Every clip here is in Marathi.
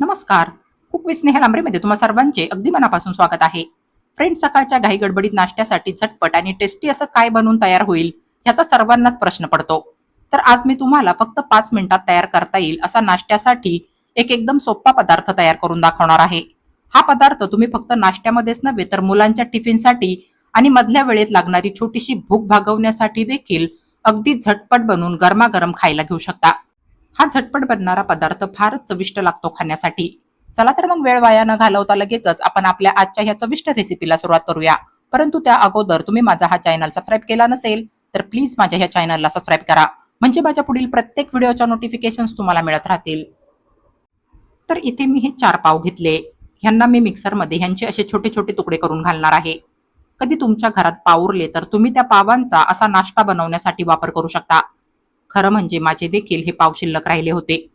नमस्कार. कुक विथ स्नेहल आमरेमध्ये तुम्हा सर्वांचे अगदी मनापासून स्वागत आहे. फ्रेंड्स सकाळच्या घाई गडबडीत नाश्त्यासाठी झटपट आणि टेस्टी असं काय बनवून तयार होईल याचा सर्वांनाच प्रश्न पडतो. तर आज मी तुम्हाला फक्त पाच मिनिटात तयार करता येईल असा नाश्त्यासाठी एक एकदम सोपा पदार्थ तयार करून दाखवणार आहे. हा पदार्थ तुम्ही फक्त नाश्त्यामध्येच नव्हे तर मुलांच्या टिफिनसाठी आणि मधल्या वेळेत लागणारी छोटीशी भूक भागवण्यासाठी देखील अगदी झटपट बनवून गरमागरम खायला घेऊ शकता. हा झटपट बनणारा पदार्थ फारच चविष्ट लागतो खाण्यासाठी. चला तर मग वेळ वाया न घालवता लगेचच आपण आपल्या आजच्या ह्या चविष्ट रेसिपीला सुरुवात करूया. परंतु त्या अगोदर तुम्ही माझा हा चॅनल सबस्क्राईब केला नसेल तर प्लीज माझ्या ह्या चॅनलला सबस्क्राईब करा. म्हणजे माझ्या पुढील प्रत्येक व्हिडिओच्या नोटिफिकेशन तुम्हाला मिळत राहतील. तर इथे मी हे चार पाव घेतले. ह्यांना मी मिक्सरमध्ये ह्यांचे असे छोटे छोटे तुकडे करून घालणार आहे. कधी तुमच्या घरात पाव उरले तर तुम्ही त्या पावांचा असा नाश्ता बनवण्यासाठी वापर करू शकता. खरं म्हणजे माझे देखील हे पाव शिल्लक राहिले होते.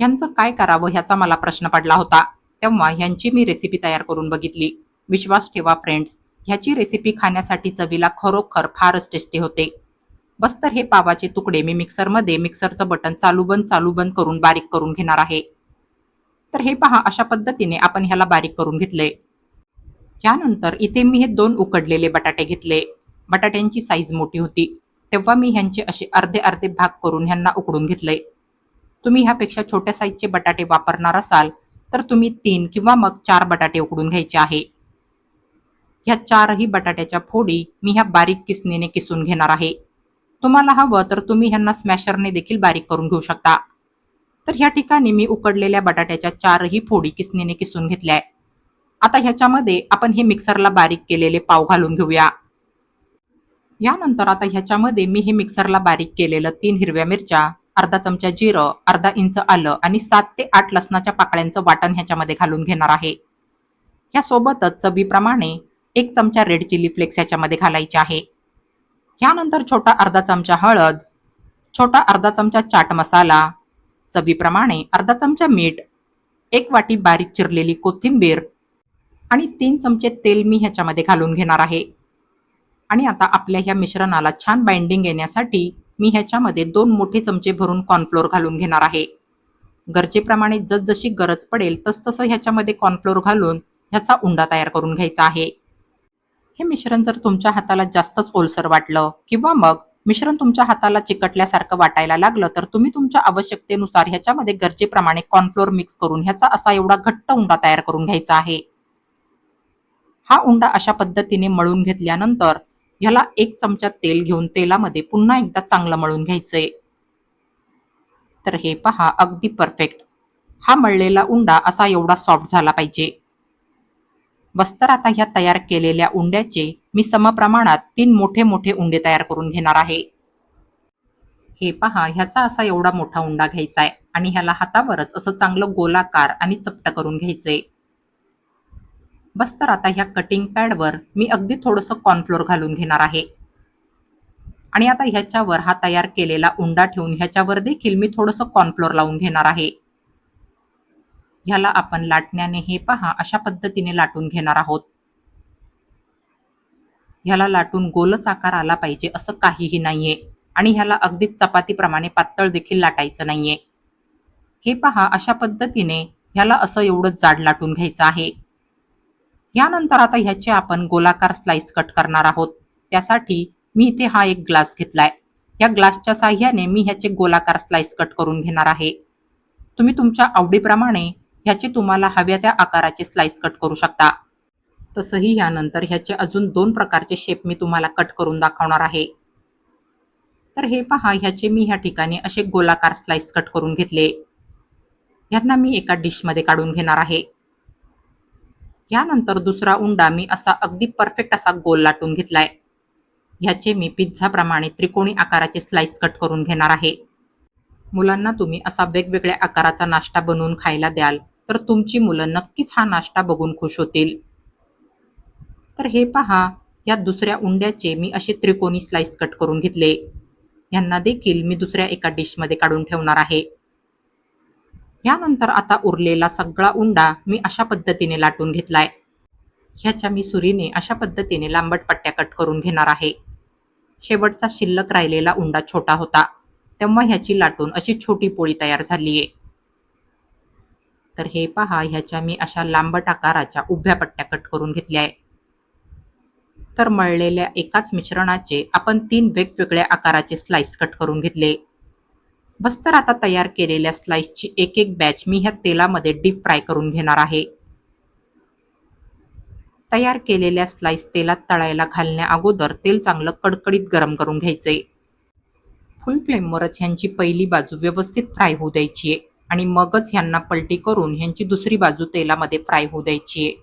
यांचं काय करावं ह्याचा मला प्रश्न पडला होता. तेव्हा ह्यांची मी रेसिपी तयार करून बघितली. विश्वास ठेवा फ्रेंड्स ह्याची रेसिपी खाण्यासाठी चवीला खरोखर फारच टेस्टी होते. बस तर हे पावाचे तुकडे मी मिक्सरमध्ये मिक्सरचं बटन चालू बंद चालू बंद करून बारीक करून घेणार आहे. तर हे पहा अशा पद्धतीने आपण ह्याला बारीक करून घेतले. यानंतर इथे मी हे दोन उकडलेले बटाटे घेतले. बटाट्यांची साईज मोठी होती. तेव्हा मी ह्यांचे असे अर्धे अर्धे भाग करून ह्यांना उकडून घेतले. तुम्ही ह्यापेक्षा छोट्या साईजचे बटाटे वापरणार असाल तर तुम्ही तीन किंवा मग चार बटाटे उकडून घ्यायचे आहे. ह्या चारही बटाट्याच्या फोडी मी ह्या बारीक किसणीने किसून घेणार आहे. तुम्हाला हवं तर तुम्ही ह्यांना स्मॅशरने देखील बारीक करून घेऊ शकता. तर ह्या ठिकाणी मी उकडलेल्या बटाट्याच्या चारही फोडी किसणीने किसून घेतल्या आता ह्याच्यामध्ये आपण हे मिक्सरला बारीक केलेले पाव घालून घेऊया. यानंतर आता ह्याच्यामध्ये मी हे मिक्सरला बारीक केलेलं तीन हिरव्या मिरच्या अर्धा चमचा जिरं अर्धा इंच आलं आणि सात ते आठ लसणाच्या पाकळ्यांचं वाटण ह्याच्यामध्ये घालून घेणार आहे. ह्यासोबतच चवीप्रमाणे एक चमचा रेड चिली फ्लेक्स ह्याच्यामध्ये घालायचे आहे. ह्यानंतर छोटा अर्धा चमचा हळद छोटा अर्धा चमचा चाट मसाला चवीप्रमाणे अर्धा चमचा मीठ एक वाटी बारीक चिरलेली कोथिंबीर आणि तीन चमचे तेल मी ह्याच्यामध्ये घालून घेणार आहे. आणि आता आपल्या ह्या मिश्रणाला छान बाइंडिंग येण्यासाठी मी ह्याच्यामध्ये दोन मोठे चमचे भरून कॉर्नफ्लोअर घालून घेणार आहे. गरजेप्रमाणे जसजशी गरज पडेल तसतसं ह्याच्यामध्ये कॉर्नफ्लोअर घालून ह्याचा उंडा तयार करून घ्यायचा आहे. हे मिश्रण जर तुमच्या हाताला जास्तच ओलसर वाटलं किंवा मग मिश्रण तुमच्या हाताला चिकटल्यासारखं वाटायला लागलं तर तुम्ही तुमच्या आवश्यकतेनुसार ह्याच्यामध्ये गरजेप्रमाणे कॉर्नफ्लोअर मिक्स करून ह्याचा असा एवढा घट्ट उंडा तयार करून घ्यायचा आहे. हा उंडा अशा पद्धतीने मळून घेतल्यानंतर ह्याला एक चमचा तेल घेऊन तेलामध्ये पुन्हा एकदा चांगलं मळून घ्यायचंय. तर हे पहा अगदी परफेक्ट हा मळलेला उंडा असा एवढा सॉफ्ट झाला पाहिजे. बस्तर आता ह्या तयार केलेल्या उंड्याचे मी समप्रमाणात तीन मोठे मोठे उंडे तयार करून घेणार आहे. हे पहा ह्याचा असा एवढा मोठा उंडा घ्यायचा आहे आणि ह्याला हातावरच असं चांगलं गोलाकार आणि चपट करून घ्यायचंय. बस तर आता ह्या कटिंग पॅडवर मी अगदी थोडंसं कॉर्नफ्लोअर घालून घेणार आहे. आणि आता ह्याच्यावर हा तयार केलेला उंडा ठेवून ह्याच्यावर देखील मी थोडंसं कॉर्नफ्लोअर लावून घेणार आहे. ह्याला आपण लाटण्याने हे पहा अशा पद्धतीने लाटून घेणार आहोत. ह्याला लाटून गोलच आकार आला पाहिजे असं काहीही नाहीये. आणि ह्याला अगदी चपातीप्रमाणे पातळ देखील लाटायचं नाहीये. हे पहा अशा पद्धतीने ह्याला असं एवढं जाड लाटून घ्यायचं आहे. यानंतर आता ह्याचे आपण गोलाकार स्लाइस कट करणार आहोत. त्यासाठी मी इथे हा एक ग्लास घेतलाय. या ग्लासच्या साह्याने मी ह्याचे गोलाकार स्लाइस कट करून घेणार आहे. तुम्ही तुमच्या आवडीप्रमाणे ह्याचे तुम्हाला हव्या त्या आकाराचे स्लाइस कट करू शकता. तसंही ह्यानंतर ह्याचे अजून दोन प्रकारचे शेप मी तुम्हाला कट करून दाखवणार आहे. तर हे पहा ह्याचे मी ह्या ठिकाणी असे गोलाकार स्लाइस कट करून घेतले. ह्यांना मी एका डिशमध्ये काढून घेणार आहे. यानंतर दुसरा उंडा मी असा अगदी परफेक्ट असा गोल लाटून घेतलाय. ह्याचे मी पिझ्झाप्रमाणे त्रिकोणी आकाराचे स्लाइस कट करून घेणार आहे. मुलांना तुम्ही असा वेगवेगळ्या आकाराचा नाश्ता बनवून खायला द्याल तर तुमची मुलं नक्कीच हा नाश्ता बघून खुश होतील. तर हे पहा या दुसऱ्या उंड्याचे मी असे त्रिकोणी स्लाइस कट करून घेतले. यांना देखील मी दुसऱ्या एका डिशमध्ये काढून ठेवणार आहे. यानंतर आता उरलेला सगळा उंडा मी अशा पद्धतीने लाटून घेतलाय. ह्याच्या मी सुरीने अशा पद्धतीने लांबट पट्ट्या कट करून घेणार आहे. शेवटचा शिल्लक राहिलेला उंडा छोटा होता. तेव्हा ह्याची लाटून अशी छोटी पोळी तयार झालीये. तर हे पहा ह्याच्या मी अशा लांबट आकाराच्या उभ्या पट्ट्या कट करून घेतल्या आहे तर मळलेल्या एकाच मिश्रणाचे आपण तीन वेगवेगळ्या आकाराचे स्लाइस कट करून घेतले. बस्तर आता तयार केलेल्या स्लाइसची एक एक बॅच मी ह्या तेलामध्ये डीप फ्राय करून घेणार आहे. तयार केलेल्या स्लाइस तेलात तळायला घालण्या अगोदर तेल चांगलं कडकडीत गरम करून घ्यायचे फुल फ्लेमवरच ह्यांची पहिली बाजू व्यवस्थित फ्राय होऊ द्यायची आहे आणि मगच ह्यांना पलटी करून ह्यांची दुसरी बाजू तेलामध्ये फ्राय होऊ द्यायची आहे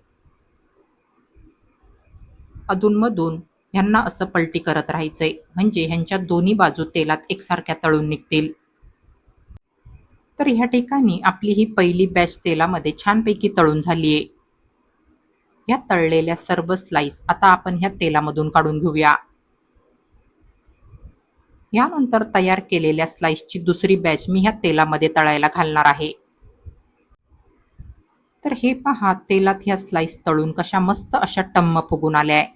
अधूनमधून ह्यांना असं पलटी करत राहायचंय म्हणजे ह्यांच्या दोन्ही बाजू तेलात एकसारख्या तळून निघतील. तर ह्या ठिकाणी आपली ही पहिली बॅच तेलामध्ये छानपैकी तळून झाली आहे. ह्या तळलेल्या सर्व स्लाइस आता आपण ह्या तेलामधून काढून घेऊया. यानंतर तयार केलेल्या स्लाइसची दुसरी बॅच मी ह्या तेलामध्ये तळायला घालणार आहे. तर हे पहा तेलात ह्या स्लाइस तळून कशा मस्त अशा टम्म फुगून आल्या आहे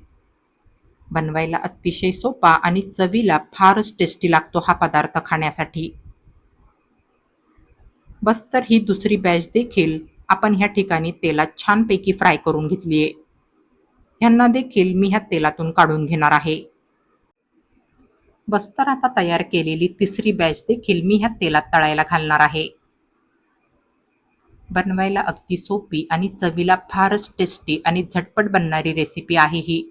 बनवायला अतिशय सोपा आणि चवीला फारच टेस्टी लागतो हा पदार्थ खाण्यासाठी. बस तर ही दुसरी बॅच देखील आपण ह्या ठिकाणी तेलात छानपैकी फ्राय करून घेतली आहे. ह्यांना देखील मी ह्या तेलातून काढून घेणार आहे. बस्तर आता तयार केलेली तिसरी बॅच देखील मी ह्या तेलात तळायला घालणार आहे. बनवायला अगदी सोपी आणि चवीला फारच टेस्टी आणि झटपट बनणारी रेसिपी आहे ही.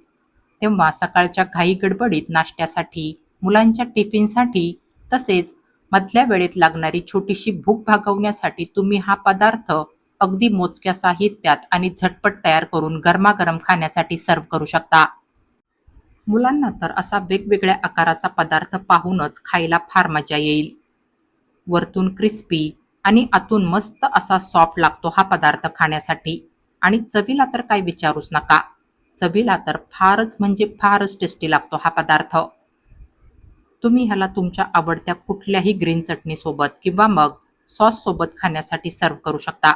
तेव्हा सकाळच्या घाई गडबडीत नाश्त्यासाठी मुलांच्या टिफिनसाठी तसेच मधल्या वेळेत लागणारी छोटीशी भूक भागवण्यासाठी तुम्ही हा पदार्थ अगदी मोजक्या साहित्यात आणि झटपट तयार करून गरमागरम खाण्यासाठी सर्व करू शकता. मुलांना तर असा वेगवेगळ्या आकाराचा पदार्थ पाहूनच खायला फार मजा येईल. वरतून क्रिस्पी आणि आतून मस्त असा सॉफ्ट लागतो हा पदार्थ खाण्यासाठी. आणि चवीला तर काय विचारूच नका. चवीला तर फारच म्हणजे फारच टेस्टी लागतो हा पदार्थ. तुम्ही ह्याला तुमच्या आवडत्या कुठल्याही ग्रीन चटणीसोबत किंवा मग सॉससोबत खाण्यासाठी सर्व करू शकता.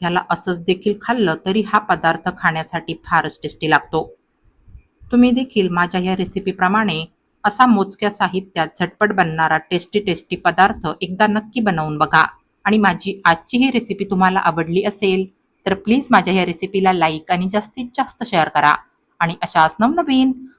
ह्याला असंच देखील खाल्लं तरी हा पदार्थ खाण्यासाठी फारच टेस्टी लागतो. तुम्ही देखील माझ्या या रेसिपीप्रमाणे असा मोजक्या साहित्यात झटपट बनणारा टेस्टी टेस्टी पदार्थ एकदा नक्की बनवून बघा. आणि माझी आजची ही रेसिपी तुम्हाला आवडली असेल तर प्लीज माझ्या या रेसिपीला लाईक आणि जास्तीत जास्त शेअर करा. आणि अशाच नवनवीन